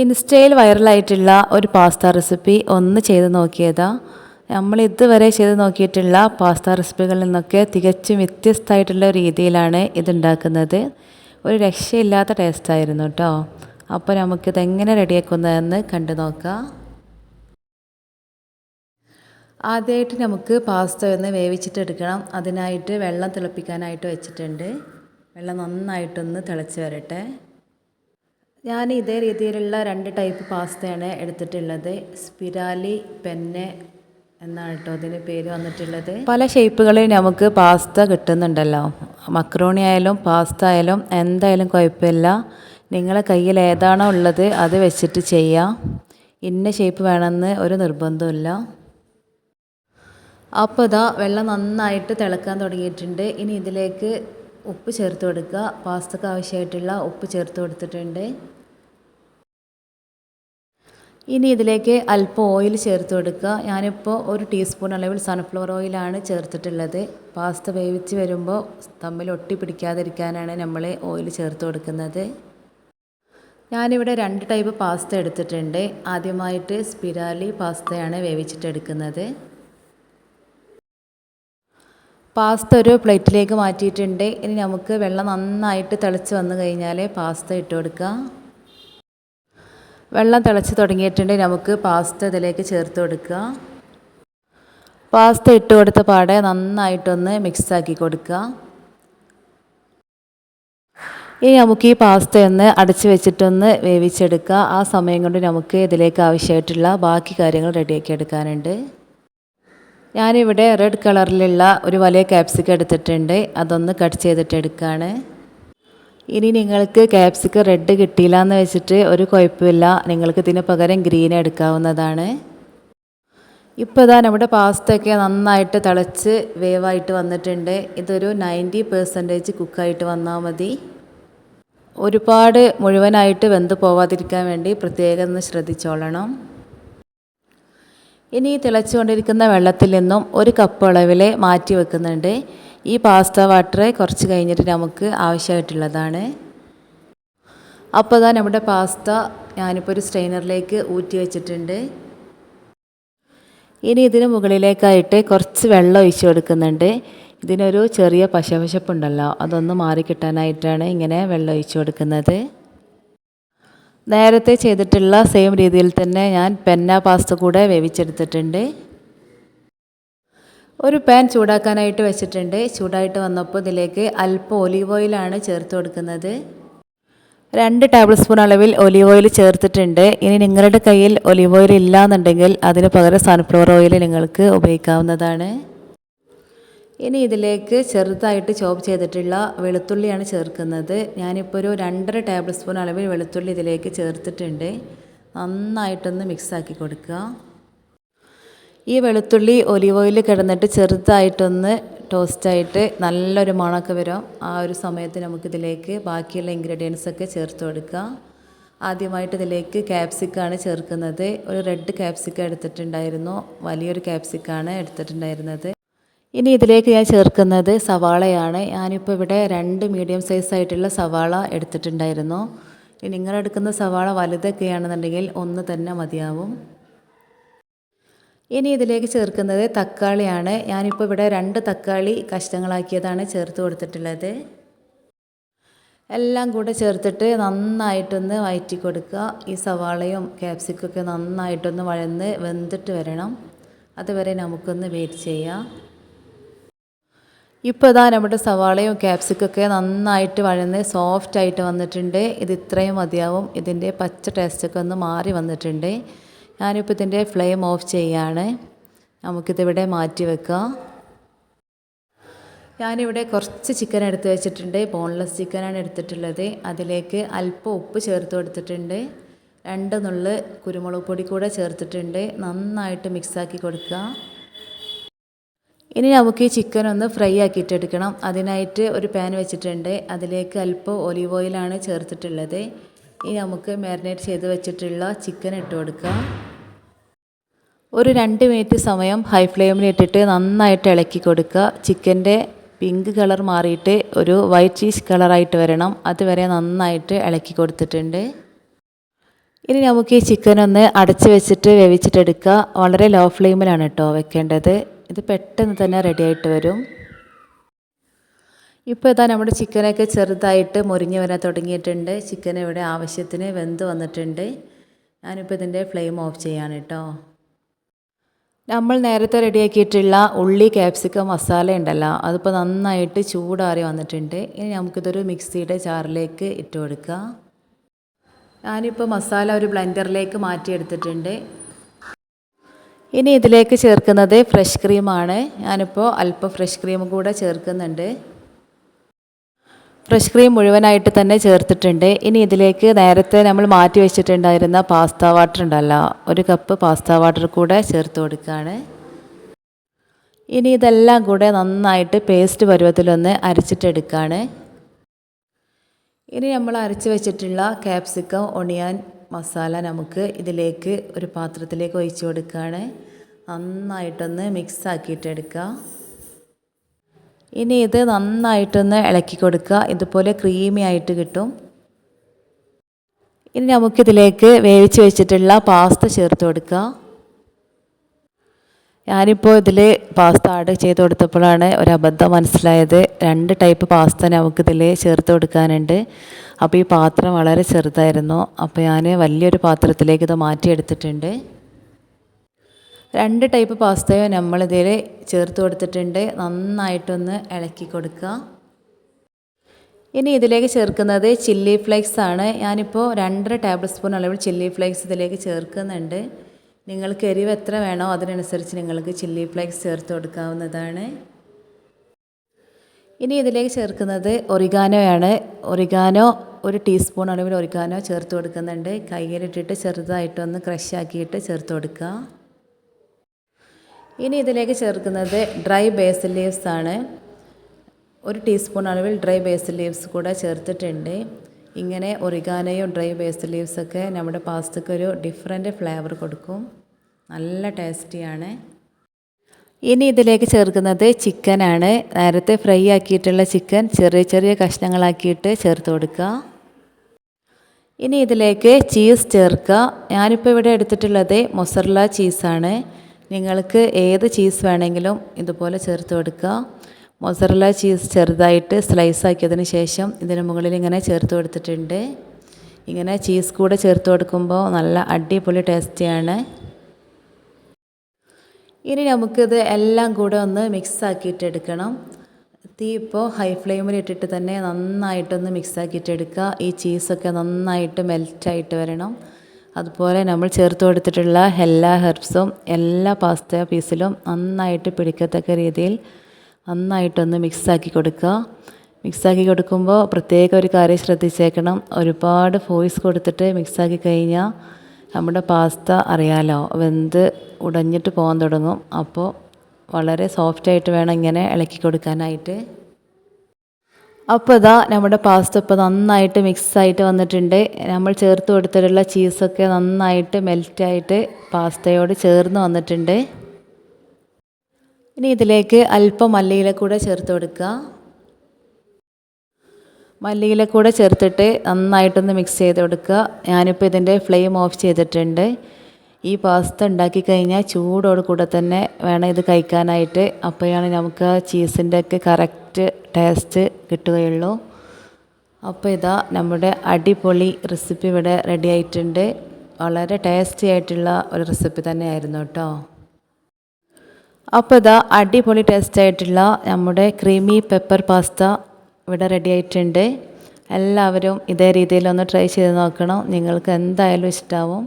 ഇൻസ്റ്റയിൽ വൈറലായിട്ടുള്ള ഒരു pasta recipe ഒന്ന് ചെയ്ത് നോക്കിയതാ. നമ്മൾ ഇതുവരെ ചെയ്ത് നോക്കിയിട്ടുള്ള പാസ്ത റെസിപ്പികളിൽ നിന്നൊക്കെ തികച്ചും വ്യത്യസ്തമായിട്ടുള്ള രീതിയിലാണ് ഇതുണ്ടാക്കുന്നത്. ഒരു രക്ഷയില്ലാത്ത ടേസ്റ്റായിരുന്നു കേട്ടോ അപ്പോൾ നമുക്കിത് എങ്ങനെ റെഡിയാക്കുന്നതെന്ന് കണ്ടു നോക്കാം. ആദ്യമായിട്ട് നമുക്ക് പാസ്ത ഒന്ന് വേവിച്ചിട്ടെടുക്കണം അതിനായിട്ട് വെള്ളം തിളപ്പിക്കാനായിട്ട് വെച്ചിട്ടുണ്ട്. വെള്ളം നന്നായിട്ടൊന്ന് തിളച്ച് വരട്ടെ. ഞാൻ ഇതേ രീതിയിലുള്ള രണ്ട് ടൈപ്പ് പാസ്തയാണ് എടുത്തിട്ടുള്ളത്. സ്പിരാലി പെന്നെ എന്നാണ് കേട്ടോ അതിന് പേര് വന്നിട്ടുള്ളത്. പല ഷേപ്പുകളിൽ നമുക്ക് പാസ്ത കിട്ടുന്നുണ്ടല്ലോ. മക്രോണി ആയാലും പാസ്ത ആയാലും എന്തായാലും കുഴപ്പമില്ല. നിങ്ങളെ കയ്യിൽ ഏതാണോ ഉള്ളത് അത് വെച്ചിട്ട് ചെയ്യാം. ഇന്ന ഷേപ്പ് വേണമെന്ന് ഒരു നിർബന്ധമില്ല അപ്പോൾ ഇതാ വെള്ളം നന്നായിട്ട് തിളക്കാൻ തുടങ്ങിയിട്ടുണ്ട്. ഇനി ഇതിലേക്ക് ഉപ്പ് ചേർത്ത് കൊടുക്കുക. പാസ്തക്ക് ആവശ്യമായിട്ടുള്ള ഉപ്പ് ചേർത്ത് കൊടുത്തിട്ടുണ്ട്. ഇനി ഇതിലേക്ക് അല്പം ഓയിൽ ചേർത്ത് കൊടുക്കുക. ഞാനിപ്പോൾ ഒരു ടീസ്പൂൺ അളവിൽ സൺഫ്ലവർ ഓയിലാണ് ചേർത്തിട്ടുള്ളത്. പാസ്ത വേവിച്ച് വരുമ്പോൾ തമ്മിൽ ഒട്ടി പിടിക്കാതിരിക്കാനാണ് നമ്മൾ ഓയിൽ ചേർത്ത് കൊടുക്കുന്നത്. ഞാനിവിടെ രണ്ട് ടൈപ്പ് പാസ്ത എടുത്തിട്ടുണ്ട്. ആദ്യമായിട്ട് സ്പിരാലി പാസ്തയാണ് വേവിച്ചിട്ടെടുക്കുന്നത് പാസ്ത ഒരു പ്ലേറ്റിലേക്ക് മാറ്റിയിട്ടുണ്ട്. ഇനി നമുക്ക് വെള്ളം നന്നായിട്ട് തിളച്ച് വന്നു കഴിഞ്ഞാൽ പാസ്ത ഇട്ട് കൊടുക്കുക. വെള്ളം തിളച്ച് തുടങ്ങിയിട്ടുണ്ടെങ്കിൽ നമുക്ക് പാസ്ത ഇതിലേക്ക് ചേർത്ത് കൊടുക്കുക. പാസ്ത ഇട്ട് കൊടുത്ത പാടെ നന്നായിട്ടൊന്ന് മിക്സാക്കി കൊടുക്കുക. ഇനി നമുക്ക് ഈ പാസ്ത ഒന്ന് അടച്ച് വെച്ചിട്ടൊന്ന് വേവിച്ചെടുക്കുക. ആ സമയം കൊണ്ട് നമുക്ക് ഇതിലേക്ക് ആവശ്യമായിട്ടുള്ള ബാക്കി കാര്യങ്ങൾ റെഡിയാക്കി എടുക്കാനുണ്ട്. ഞാനിവിടെ റെഡ് കളറിലുള്ള ഒരു വലിയ ക്യാപ്സിക്കം എടുത്തിട്ടുണ്ട്. അതൊന്ന് കട്ട് ചെയ്തിട്ട് എടുക്കുകയാണ് ഇനി നിങ്ങൾക്ക് ക്യാപ്സിക്കം റെഡ് കിട്ടിയില്ല എന്ന് വെച്ചിട്ട് ഒരു കുഴപ്പമില്ല. നിങ്ങൾക്ക് ഇതിന് പകരം ഗ്രീൻ എടുക്കാവുന്നതാണ്. ഇപ്പോൾ ഇതാ നമ്മുടെ പാസ്തയൊക്കെ നന്നായിട്ട് തിളച്ച് വേവായിട്ട് വന്നിട്ടുണ്ട്. ഇതൊരു നയന്റി പെർസെന്റേജ് കുക്കായിട്ട് വന്നാൽ മതി. ഒരുപാട് മുഴുവനായിട്ട് വെന്ത് പോവാതിരിക്കാൻ വേണ്ടി പ്രത്യേകം ഒന്ന് ശ്രദ്ധിച്ചോളണം. ഇനി തിളച്ചുകൊണ്ടിരിക്കുന്ന വെള്ളത്തിൽ നിന്നും ഒരു കപ്പ് അളവിൽ മാറ്റി വെക്കുന്നുണ്ട്. ഈ പാസ്ത വാട്ടർ കുറച്ച് കഴിഞ്ഞിട്ട് നമുക്ക് ആവശ്യമായിട്ടുള്ളതാണ്. അപ്പോൾ അതാ നമ്മുടെ പാസ്ത ഞാനിപ്പോൾ ഒരു സ്ട്രെയിനറിലേക്ക് ഊറ്റി വെച്ചിട്ടുണ്ട്. ഇനി ഇതിന് മുകളിലേക്കായിട്ട് കുറച്ച് വെള്ളം ഒഴിച്ചു കൊടുക്കുന്നുണ്ട്. ഇതിനൊരു ചെറിയ പശപശപ്പുണ്ടല്ലോ അതൊന്ന് മാറിക്കിട്ടാനായിട്ടാണ് ഇങ്ങനെ വെള്ളം ഒഴിച്ചു കൊടുക്കുന്നത്. നേരത്തെ ചെയ്തിട്ടുള്ള സെയിം രീതിയിൽ തന്നെ ഞാൻ പെന്ന പാസ്ത കൂടെ വേവിച്ചെടുത്തിട്ടുണ്ട്. ഒരു പാൻ ചൂടാക്കാനായിട്ട് വെച്ചിട്ടുണ്ട്. ചൂടായിട്ട് വന്നപ്പോൾ ഇതിലേക്ക് അല്പം ഒലീവ് ഓയിലാണ് ചേർത്ത് കൊടുക്കുന്നത്. രണ്ട് ടേബിൾ സ്പൂൺ അളവിൽ ഒലീവ് ഓയിൽ ചേർത്തിട്ടുണ്ട്. ഇനി നിങ്ങളുടെ കയ്യിൽ ഒലീവ് ഓയിൽ ഇല്ലാന്നുണ്ടെങ്കിൽ അതിന് പകരം സൺഫ്ലവർ ഓയിൽ നിങ്ങൾക്ക് ഉപയോഗിക്കാവുന്നതാണ്. ഇനി ഇതിലേക്ക് ചെറുതായിട്ട് ചോപ്പ് ചെയ്തിട്ടുള്ള വെളുത്തുള്ളിയാണ് ചേർക്കുന്നത്. ഞാനിപ്പോൾ ഒരു രണ്ടര ടേബിൾ സ്പൂൺ അളവിൽ വെളുത്തുള്ളി ഇതിലേക്ക് ചേർത്തിട്ടുണ്ട്. നന്നായിട്ടൊന്ന് മിക്സാക്കി കൊടുക്കുക. ഈ വെളുത്തുള്ളി ഒലിവ് ഓയിൽ കിടന്നിട്ട് ചെറുതായിട്ടൊന്ന് ടോസ്റ്റായിട്ട് നല്ലൊരു മണമൊക്കെ വരും. ആ ഒരു സമയത്ത് നമുക്കിതിലേക്ക് ബാക്കിയുള്ള ഇൻഗ്രീഡിയൻസൊക്കെ ചേർത്ത് കൊടുക്കുക. ആദ്യമായിട്ട് ഇതിലേക്ക് ക്യാപ്സിക്കാണ് ചേർക്കുന്നത്. ഒരു റെഡ് ക്യാപ്സിക്ക എടുത്തിട്ടുണ്ടായിരുന്നു. വലിയൊരു ക്യാപ്സിക്കാണ് എടുത്തിട്ടുണ്ടായിരുന്നത്. ഇനി ഇതിലേക്ക് ഞാൻ ചേർക്കുന്നത് സവാളയാണ്. ഞാനിപ്പോൾ ഇവിടെ രണ്ട് മീഡിയം സൈസ് ആയിട്ടുള്ള സവാള എടുത്തിട്ടുണ്ടായിരുന്നു. ഇനി നിങ്ങളെടുക്കുന്ന സവാള വലുതൊക്കെയാണെന്നുണ്ടെങ്കിൽ ഒന്ന് തന്നെ മതിയാവും. ഇനി ഇതിലേക്ക് ചേർക്കുന്നത് തക്കാളിയാണ്. ഞാനിപ്പോൾ ഇവിടെ രണ്ട് തക്കാളി കഷ്ണങ്ങളാക്കിയതാണ് ചേർത്ത് കൊടുത്തിട്ടുള്ളത്. എല്ലാം കൂടെ ചേർത്തിട്ട് നന്നായിട്ടൊന്ന് വയറ്റി കൊടുക്കുക. ഈ സവാളയും ക്യാപ്സിക്കൊക്കെ നന്നായിട്ടൊന്ന് വഴന്ന് വെന്തിട്ട് വരണം. അതുവരെ നമുക്കൊന്ന് വെയിറ്റ് ചെയ്യാം. ഇപ്പോൾ ഇതാ നമ്മുടെ സവാളയും ക്യാപ്സിക്കൊക്കെ നന്നായിട്ട് വഴന്ന് സോഫ്റ്റ് ആയിട്ട് വന്നിട്ടുണ്ട്. ഇത് ഇത്രയും മതിയാവും. ഇതിന്റെ പച്ച ടേസ്റ്റൊക്കെ ഒന്ന് മാറി വന്നിട്ടുണ്ട്. ഞാനിപ്പോൾ ഇതിന്റെ ഫ്ലെയിം ഓഫ് ചെയ്യാണ്. നമുക്കിതിവിടെ മാറ്റി വെക്കാം. ഞാനിവിടെ കുറച്ച് ചിക്കൻ എടുത്ത് വെച്ചിട്ടുണ്ട്. ബോൺലെസ് ചിക്കനാണ് എടുത്തിട്ടുള്ളത്. അതിലേക്ക് അല്പം ഉപ്പ് ചേർത്ത് കൊടുത്തിട്ടുണ്ട്. രണ്ട് നുള്ള് കുരുമുളക് പൊടി കൂടെ ചേർത്തിട്ടുണ്ട്. നന്നായിട്ട് മിക്സാക്കി കൊടുക്കുക. ഇനി നമുക്ക് ഈ ചിക്കൻ ഒന്ന് ഫ്രൈ ആക്കിയിട്ടെടുക്കണം അതിനായിട്ട് ഒരു പാൻ വെച്ചിട്ടുണ്ട്. അതിലേക്ക് അല്പം ഒലിവ് ഓയിലാണ് ചേർത്തിട്ടുള്ളത്. ഇനി നമുക്ക് മാരിനേറ്റ് ചെയ്ത് വെച്ചിട്ടുള്ള ചിക്കൻ ഇട്ട് കൊടുക്കാം. ഒരു രണ്ട് മിനിറ്റ് സമയം ഹൈ ഫ്ലെയിമിൽ ഇട്ടിട്ട് നന്നായിട്ട് ഇളക്കി കൊടുക്കുക. ചിക്കന്റെ പിങ്ക് കളർ മാറിയിട്ട് ഒരു വൈറ്റ് ചീസ് കളറായിട്ട് വരണം. അതുവരെ നന്നായിട്ട് ഇളക്കി കൊടുത്തിട്ടുണ്ട്. ഇനി നമുക്ക് ഈ ചിക്കൻ ഒന്ന് അടച്ച് വെച്ചിട്ട് വേവിച്ചിട്ടെടുക്കുക വളരെ ലോ ഫ്ലെയിമിലാണ് കേട്ടോ വെക്കേണ്ടത്. ഇത് പെട്ടെന്ന് തന്നെ റെഡി ആയിട്ട് വരും. ഇപ്പോൾ ഇതാ നമ്മുടെ ചിക്കനൊക്കെ ചെറുതായിട്ട് മുരിഞ്ഞ് വരാൻ തുടങ്ങിയിട്ടുണ്ട്. ചിക്കൻ ഇവിടെ ആവശ്യത്തിന് വെന്ത് വന്നിട്ടുണ്ട്. ഞാനിപ്പോൾ ഇതിന്റെ ഫ്ലെയിം ഓഫ് ചെയ്യാണ് കേട്ടോ. നമ്മൾ നേരത്തെ റെഡിയാക്കിയിട്ടുള്ള ഉള്ളി ക്യാപ്സിക്കം മസാല ഉണ്ടല്ലോ. അതിപ്പോൾ നന്നായിട്ട് ചൂടാറി വന്നിട്ടുണ്ട്. ഇനി നമുക്കിതൊരു മിക്സിയുടെ ജാറിലേക്ക് ഇട്ട് കൊടുക്കുക ഞാനിപ്പോൾ മസാല ഒരു ബ്ലെൻഡറിലേക്ക് മാറ്റിയെടുത്തിട്ടുണ്ട്. ഇനി ഇതിലേക്ക് ചേർക്കുന്നത് ഫ്രഷ് ക്രീമാണ് ഞാനിപ്പോൾ അല്പം ഫ്രഷ് ക്രീം കൂടെ ചേർക്കുന്നുണ്ട്. ഫ്രഷ് ക്രീം മുഴുവനായിട്ട് തന്നെ ചേർത്തിട്ടുണ്ട്. ഇനി ഇതിലേക്ക് നേരത്തെ നമ്മൾ മാറ്റി വെച്ചിട്ടുണ്ടായിരുന്ന പാസ്ത വാട്ടർ ഉണ്ടല്ലോ ഒരു കപ്പ് പാസ്ത വാട്ടർ കൂടെ ചേർത്ത് കൊടുക്കുകയാണ് ഇനി ഇതെല്ലാം കൂടെ നന്നായിട്ട് പേസ്റ്റ് പരുവത്തിലൊന്ന് അരച്ചിട്ടെടുക്കുകയാണ് ഇനി നമ്മൾ അരച്ച് വെച്ചിട്ടുള്ള ക്യാപ്സിക്കം ഒണിയൻ മസാല നമുക്ക് ഇതിലേക്ക് ഒരു പാത്രത്തിലേക്ക് ഒഴിച്ചു കൊടുക്കുകയാണ് നന്നായിട്ടൊന്ന് മിക്സ് ആക്കിയിട്ടെടുക്കുക ഇനി ഇത് നന്നായിട്ടൊന്ന് ഇളക്കി കൊടുക്കുക. ഇതുപോലെ ക്രീമി ആയിട്ട് കിട്ടും. ഇനി നമുക്കിതിലേക്ക് വേവിച്ച് വെച്ചിട്ടുള്ള പാസ്ത ചേർത്ത് കൊടുക്കുക. ഞാനിപ്പോൾ ഇതിൽ പാസ്ത ആഡ് ചെയ്ത് കൊടുത്തപ്പോഴാണ് ഒരു അബദ്ധം മനസ്സിലായത്. രണ്ട് ടൈപ്പ് പാസ്ത നമുക്കിതിൽ ചേർത്ത് കൊടുക്കാനുണ്ട്. അപ്പോൾ ഈ പാത്രം വളരെ ചെറുതായിരുന്നു. അപ്പോൾ ഞാൻ വലിയൊരു പാത്രത്തിലേക്ക് ഇത് മാറ്റിയെടുത്തിട്ടുണ്ട്. രണ്ട് ടൈപ്പ് പാസ്തയോ നമ്മളിതിൽ ചേർത്ത് കൊടുത്തിട്ടുണ്ട്. നന്നായിട്ടൊന്ന് ഇളക്കി കൊടുക്കുക. ഇനി ഇതിലേക്ക് ചേർക്കുന്നത് ചില്ലി ഫ്ലേക്സ് ആണ്. ഞാനിപ്പോൾ രണ്ടര ടേബിൾ സ്പൂൺ അളവിൽ ചില്ലി ഫ്ലേക്സ് ഇതിലേക്ക് ചേർക്കുന്നുണ്ട്. നിങ്ങൾക്ക് എരിവ് എത്ര വേണോ അതിനനുസരിച്ച് നിങ്ങൾക്ക് ചില്ലി ഫ്ലേക്സ് ചേർത്ത് കൊടുക്കാവുന്നതാണ്. ഇനി ഇതിലേക്ക് ചേർക്കുന്നത് ഒറിഗാനോയാണ് ഒറിഗാനോ ഒരു ടീസ്പൂൺ അളവിൽ ഒറിഗാനോ ചേർത്ത് കൊടുക്കുന്നുണ്ട്. കയ്യിലിട്ടിട്ട് ചെറുതായിട്ടൊന്ന് ക്രഷ് ആക്കിയിട്ട് ചേർത്ത് കൊടുക്കുക. ഇനി ഇതിലേക്ക് ചേർക്കുന്നത് ഡ്രൈ ബേസിൽ ലീവ്സ് ആണ്. ഒരു ടീസ്പൂൺ അളവിൽ ഡ്രൈ ബേസിൽ ലീവ്സ് കൂടെ ചേർത്തിട്ടുണ്ട്. ഇങ്ങനെ ഒറിഗാനയും ഡ്രൈ ബേസിൽ ലീവ്സൊക്കെ നമ്മുടെ പാസ്തക്ക് ഒരു ഡിഫറെന്റ് ഫ്ലേവർ കൊടുക്കും. നല്ല ടേസ്റ്റിയാണ് ഇനി ഇതിലേക്ക് ചേർക്കുന്നത് ചിക്കനാണ് നേരത്തെ ഫ്രൈ ആക്കിയിട്ടുള്ള ചിക്കൻ ചെറിയ ചെറിയ കഷ്ണങ്ങളാക്കിയിട്ട് ചേർത്ത് കൊടുക്കുക. ഇനി ഇതിലേക്ക് ചീസ് ചേർക്കുക. ഞാനിപ്പോൾ ഇവിടെ എടുത്തിട്ടുള്ളത് മൊസറല ചീസാണ്. നിങ്ങൾക്ക് ഏത് ചീസ് വേണമെങ്കിലും ഇതുപോലെ ചേർത്ത് കൊടുക്കുക. മൊസറല ചീസ് ചെറുതായിട്ട് സ്ലൈസ് ആക്കിയതിന് ശേഷം ഇതിന് മുകളിൽ ഇങ്ങനെ ചേർത്ത് കൊടുത്തിട്ടുണ്ട്. ഇങ്ങനെ ചീസ് കൂടെ ചേർത്ത് കൊടുക്കുമ്പോൾ നല്ല അടിപൊളി ടേസ്റ്റിയാണ്. ഇനി നമുക്കിത് എല്ലാം കൂടെ ഒന്ന് മിക്സ് ആക്കിയിട്ട് എടുക്കണം തീ ഇപ്പോൾ ഹൈ ഫ്ലെയിമിൽ ഇട്ടിട്ട് തന്നെ നന്നായിട്ടൊന്ന് മിക്സ് ആക്കിയിട്ട് എടുക്കുക ഈ ചീസൊക്കെ നന്നായിട്ട് മെൽറ്റായിട്ട് വരണം. അതുപോലെ നമ്മൾ ചേർത്ത് കൊടുത്തിട്ടുള്ള എല്ലാ ഹെർബ്സും എല്ലാ പാസ്ത പീസിലും നന്നായിട്ട് പിടിക്കത്തക്ക രീതിയിൽ നന്നായിട്ടൊന്ന് മിക്സാക്കി കൊടുക്കുക. മിക്സാക്കി കൊടുക്കുമ്പോൾ പ്രത്യേക ഒരു കാര്യം ശ്രദ്ധിച്ചേക്കണം. ഒരുപാട് ഫോയ്സ് കൊടുത്തിട്ട് മിക്സാക്കി കഴിഞ്ഞാൽ നമ്മുടെ പാസ്ത അറിയാലോ വെന്ത് ഉടഞ്ഞിട്ട് പോകാൻ തുടങ്ങും. അപ്പോൾ വളരെ സോഫ്റ്റായിട്ട് വേണം ഇങ്ങനെ ഇളക്കി കൊടുക്കാനായിട്ട്. അപ്പോൾ ഇതാ നമ്മുടെ പാസ്ത ഇപ്പോൾ നന്നായിട്ട് മിക്സായിട്ട് വന്നിട്ടുണ്ട്. നമ്മൾ ചേർത്ത് കൊടുത്തിട്ടുള്ള ചീസൊക്കെ നന്നായിട്ട് മെൽറ്റായിട്ട് പാസ്തയോട് ചേർന്ന് വന്നിട്ടുണ്ട്. ഇനി ഇതിലേക്ക് അല്പം മല്ലിയില കൂടെ ചേർത്ത് കൊടുക്കുക. മല്ലിയില കൂടെ ചേർത്തിട്ട് നന്നായിട്ടൊന്ന് മിക്സ് ചെയ്ത് കൊടുക്കുക. ഞാനിപ്പോൾ ഇതിന്റെ ഫ്ലെയിം ഓഫ് ചെയ്തിട്ടുണ്ട്. ഈ പാസ്ത ഉണ്ടാക്കി കഴിഞ്ഞാൽ ചൂടോട് കൂടെ തന്നെ വേണം ഇത് കഴിക്കാനായിട്ട്. അപ്പോഴാണ് നമുക്ക് ചീസിന്റെ ഒക്കെ കറക്റ്റ് ടേസ്റ്റ് കിട്ടുകയുള്ളൂ. അപ്പോൾ ഇതാ നമ്മുടെ അടിപൊളി റെസിപ്പി ഇവിടെ റെഡി ആയിട്ടുണ്ട്. വളരെ ടേസ്റ്റി ആയിട്ടുള്ള ഒരു റെസിപ്പി തന്നെയായിരുന്നു കേട്ടോ. അപ്പോൾ ഇതാ അടിപൊളി ടേസ്റ്റ് ആയിട്ടുള്ള നമ്മുടെ ക്രീമി പെപ്പർ പാസ്ത ഇവിടെ റെഡി ആയിട്ടുണ്ട്. എല്ലാവരും ഇതേ രീതിയിലൊന്ന് ട്രൈ ചെയ്ത് നോക്കണം. നിങ്ങൾക്ക് എന്തായാലും ഇഷ്ടമാവും